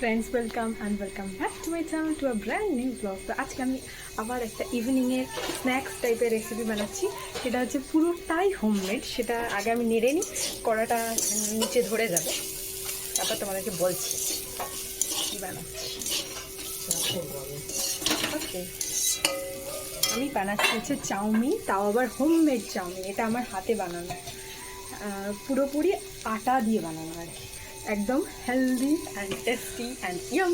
Friends welcome and welcome back to my channel to a brand new blog তো আজকে আমি আবার একটা ইভিনিংয়ের স্ন্যাক্স টাইপের রেসিপি বানাচ্ছি। সেটা হচ্ছে পুরোটাই হোমমেড সেটা আগে আমি নেড়ে নিই, কড়াটা নিচে ধরে যাবে। তারপর তোমাদেরকে বলছি কী বানাচ্ছি। ওকে আমি বানাচ্ছি হচ্ছে চাউমিন, তাও আবার হোমমেড চাউমিন। এটা আমার হাতে বানানো। পুরোপুরি আটা দিয়ে বানানো আর কি। একদম healthy and tasty and yum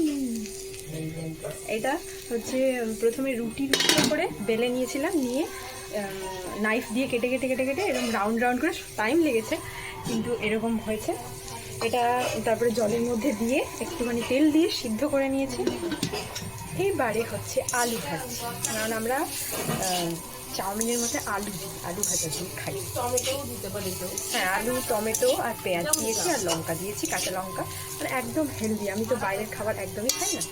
এটা হচ্ছে প্রথমে রুটির উপর করে বেলে নিয়েছিলাম, নিয়ে নাইফ দিয়ে কেটে কেটে কেটে কেটে এরকম রাউন্ড রাউন্ড করে টাইম লেগেছে, কিন্তু এরকম হয়েছে। এটা তারপরে জলের মধ্যে দিয়ে একটুখানি তেল দিয়ে সিদ্ধ করে নিয়েছি। এইবারে হচ্ছে আলু ভাজছি কারণ আমরা চাউমিনের মধ্যে আলু দিই আলু ভাজা দিয়ে খাই। টমেটোও দিতে পারি তো। হ্যাঁ আলু টমেটো আর পেঁয়াজ দিয়েছি আর লঙ্কা দিয়েছি কাঁচা লঙ্কা। মানে একদম হেলদি আমি তো বাইরের খাবার একদমই খাই না।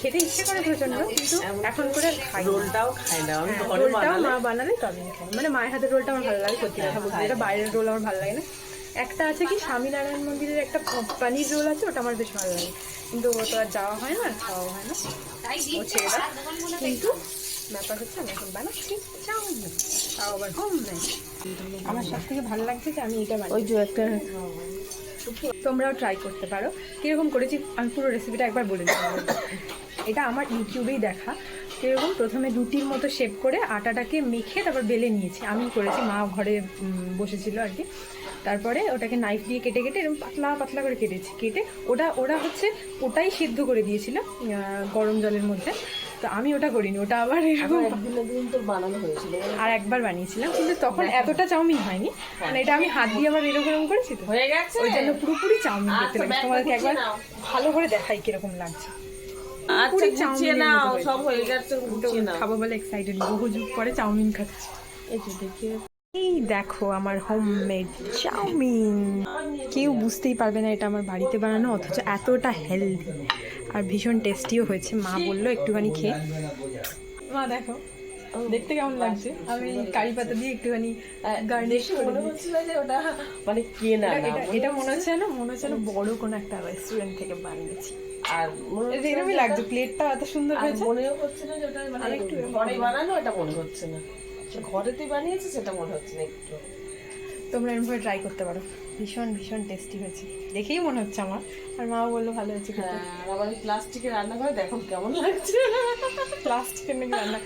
খেতে ইচ্ছে করে প্রচণ্ড কিন্তু এখন করে খাই রোলটাও খাই না আমি হ্যাঁ, রোলটাও বানালে। মা বানালে তবে খাই। মানে মায়ের হাতের রোলটা আমার ভালো লাগে সত্যি কথা বলতে। এটা বাইরের রোল আমার ভালো লাগে না। একটা আছে কি স্বামীনারায়ণ মন্দিরের একটা পানির রোল আছে ওটা আমার বেশ ভালো লাগে। কিন্তু ও তো আর যাওয়া হয় না আর খাওয়া হয় না। ও দাও। কিন্তু ব্যাপার হচ্ছে আমি এখন বানাচ্ছি চাউমিন তাও আবার হোম আমার সব থেকে ভালো লাগছে যে আমি এটা বানাই ওই যে একটা তোমরাও ট্রাই করতে পারো। কীরকম করেছি আমি পুরো রেসিপিটা একবার বলে দিতে এটা আমার ইউটিউবেই দেখা। কীরকম প্রথমে রুটির মতো শেপ করে আটাটাকে মেখে তারপর বেলে নিয়েছি। আমি করেছি মা ঘরে বসেছিল আর কি। তারপরে ওটাকে নাইফ দিয়ে কেটে কেটে এরকম পাতলা পাতলা করে কেটেছি। কেটে ওটা ওরা হচ্ছে ওটাই সিদ্ধ করে দিয়েছিল গরম জলের মধ্যে। তো আমি ওটা করিনি ওটা আবার আর একবার বানিয়েছিলাম কিন্তু তখন এতটা চাউমিন হয়নি। মানে এটা আমি হাত দিয়ে আবার এরকম এরকম করেছি তো। হয়ে গেছে? ওই জন্য পুরোপুরি চাউমিন দেখতে আচ্ছা, ব্যাগটা তোমাদেরকে একবার ভালো করে দেখাই কীরকম লাগছে। আচ্ছা পুরি গুছিয়ে নাও সব হয়ে গেছে গুছিয়ে নাও। খাব বলে এক্সাইটেড বহু যুগ পরে চাউমিন খাচ্ছি। এই যে দেখি। এই দেখো আমার হোমমেড চাউমিন। কেউ বুঝতেই পারবে না এটা আমার বাড়িতে বানানো অথচ এতটা হেলদি আর ভীষণ টেস্টিও হয়েছে। মা বলল একটুখানি খেয়ে মা দেখো দেখতে কেমন লাগছে? আমি কারি পাতা দিয়ে একটুখানি গার্নিশ মনে। হচ্ছিল যে ওটা মানে কেনা এটা- না এটা- এটা মনে হচ্ছে। না মনে হচ্ছে না বড় কোনো একটা রেস্টুরেন্ট থেকে বানিয়েছি। আর মনে হচ্ছে এরকমই লাগছে প্লেটটা এত সুন্দর হয়েছে। মনেও হচ্ছে না যে ওটা মানে বানানো এটা মনে হচ্ছে না। সে ঘরে তুই বানিয়েছিস সেটা মনে হচ্ছে না একটু। তোমরা এরকম ট্রাই করতে পারো। ভীষণ ভীষণ টেস্টি হয়েছে। দেখেই মনে হচ্ছে আমার। আর মাও বলল ভালো হয়েছে হ্যাঁ আবার প্লাস্টিকের রান্না করে দেখো কেমন লাগছে। প্লাস্টিকের নাকি রান্না?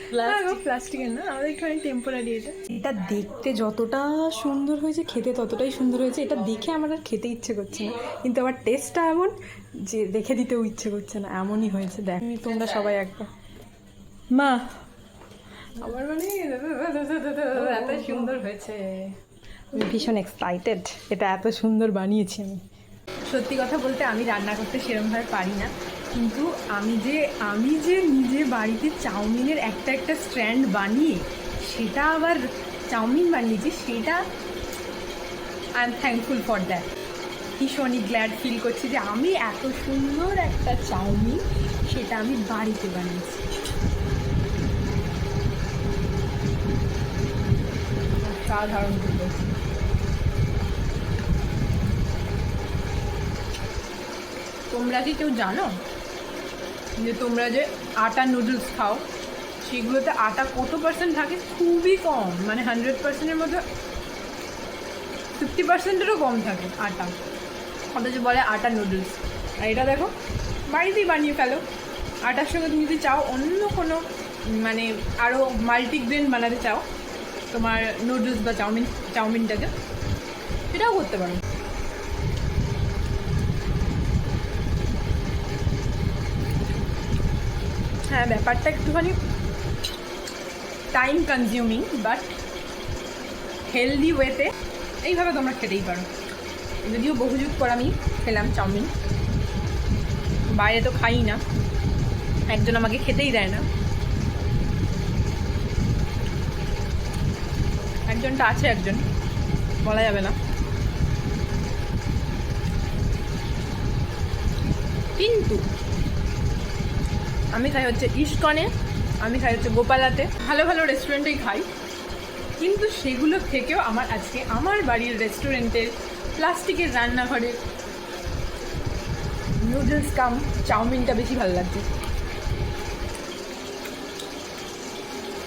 প্লাস্টিকের না। আমাদের একটুখানি টেম্পোরারি এটা। এটা দেখতে যতটা সুন্দর হয়েছে খেতে ততটাই সুন্দর হয়েছে। এটা দেখে আমার আর খেতে ইচ্ছে করছে না। কিন্তু আমার টেস্টটা এমন যে দেখে দিতেও ইচ্ছে করছে না। এমনই হয়েছে দেখ। তোমরা সবাই একবার। মা। আমার মানে এত সুন্দর হয়েছে। ভীষণ এক্সাইটেড এটা এত সুন্দর বানিয়েছি আমি। সত্যি কথা বলতে আমি রান্না করতে সেরমভাবে পারি না। কিন্তু আমি যে আমি যে নিজে বাড়িতে চাউমিনের একটা একটা স্ট্র্যান্ড বানিয়ে সেটা আবার চাউমিন বানিয়েছি, সেটা I am thankful for that ভীষণই গ্ল্যাড ফিল করছি যে আমি এত সুন্দর একটা চাউমিন সেটা আমি বাড়িতে বানিয়েছি। সাধারণ বলেছি তোমরা কি কেউ জানো যে তোমরা যে আটা নুডলস খাও, সেগুলোতে আটা কত পার্সেন্ট থাকে? খুবই কম। মানে হান্ড্রেড পার্সেন্টের মধ্যে ফিফটি পার্সেন্টেরও কম থাকে আটা। অথচ বলে আটা নুডলস আর এটা দেখো, বাড়িতেই বানিয়ে ফেলো। আটার সঙ্গে তুমি যদি চাও অন্য কোনো মানে আরও মাল্টিগ্রেন বানাতে চাও, তোমার নুডলস বা চাউমিন, চাউমিনটাকে, সেটাও করতে পারো। হ্যাঁ ব্যাপারটা একটুখানি টাইম কনজিউমিং বাট হেলদি ওয়েতে এইভাবে তোমরা খেতেই পারো। যদিও বহুযুগ পর আমি খেলাম চাউমিন। বাইরে তো খাই না। একজন আমাকে খেতেই দেয় না। একজনটা আছে একজন, বলা যাবে না। কিন্তু আমি খাই হচ্ছে ইস্কনে, আমি খাই হচ্ছে গোপালাতে। ভালো ভালো রেস্টুরেন্টেই খাই। কিন্তু সেগুলো থেকেও আমার আজকে আমার বাড়ির রেস্টুরেন্টের প্লাস্টিকের রান্নাঘরে নুডলস কাম, চাউমিনটা বেশি ভালো লাগছে।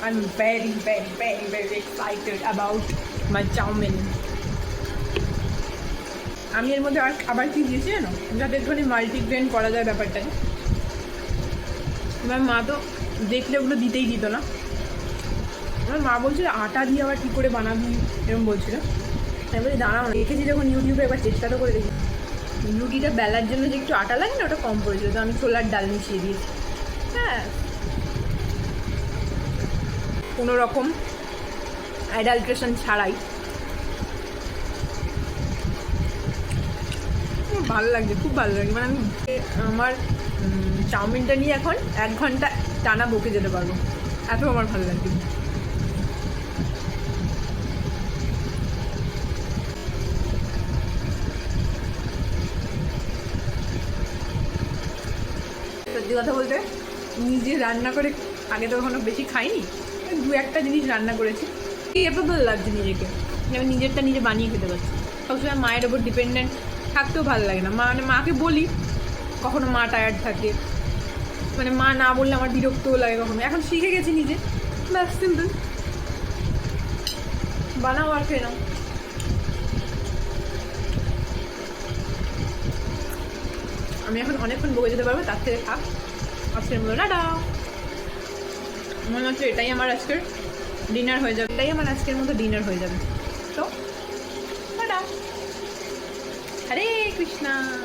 I am very very very very excited about my chowmein. আমি এর মধ্যে আর আবার কি দিয়েছি জানো? যাতে একটুখানি মাল্টিগ্রেন করা যায় ব্যাপারটাকে আমার মা তো দেখলে ওগুলো দিতেই দিত না। আমার মা বলছিল, আটা দিয়ে আবার কী করে বানাবি? এরকম বলছিল। আমি বলি, দাঁড়াও দেখেছি যখন ইউটিউবে একবার চেষ্টা তো করে দেখি। রুটিটা বেলার জন্য যে একটু আটা লাগে না, ওটা কম পড়েছিল। তো আমি ছোলার ডাল মিশিয়ে দিয়েছি। হ্যাঁ। কোনো রকম অ্যাডাল্ট্রেশন ছাড়াই। ভালো লাগছে, খুব ভালো লাগে মানে আমি আমার চাউমিনটা নিয়ে এখন এক ঘণ্টা টানা বকে যেতে পারব। এত আমার ভালো লাগছে সত্যি কথা বলতে, নিজে রান্না করে আগে তো কখনো বেশি খাইনি, দু একটা জিনিস রান্না করেছি। কেপেবল লাগছে নিজেকে। আমি নিজেরটা নিজে বানিয়ে খেতে পারছি। সবসময় মায়ের ওপর ডিপেন্ডেন্ট থাকতেও ভালো লাগে না। মা মানে মাকে বলি কখনো মা টায়ার্ড থাকে। মানে মা না বললে আমার বিরক্তও লাগে কখনো। এখন শিখে গেছি নিজে। ব্যাস সিম্পল বানাও আর খেয়ে নাও। আমি এখন অনেকক্ষণ বকে যেতে পারব, তার থেকে থাক। আজকের মতো টাটা। মনে হচ্ছে এটাই আমার আজকের ডিনার হয়ে যাবে। এটাই আমার আজকের মতো ডিনার হয়ে যাবে। তো, টাটা। হরে কৃষ্ণা।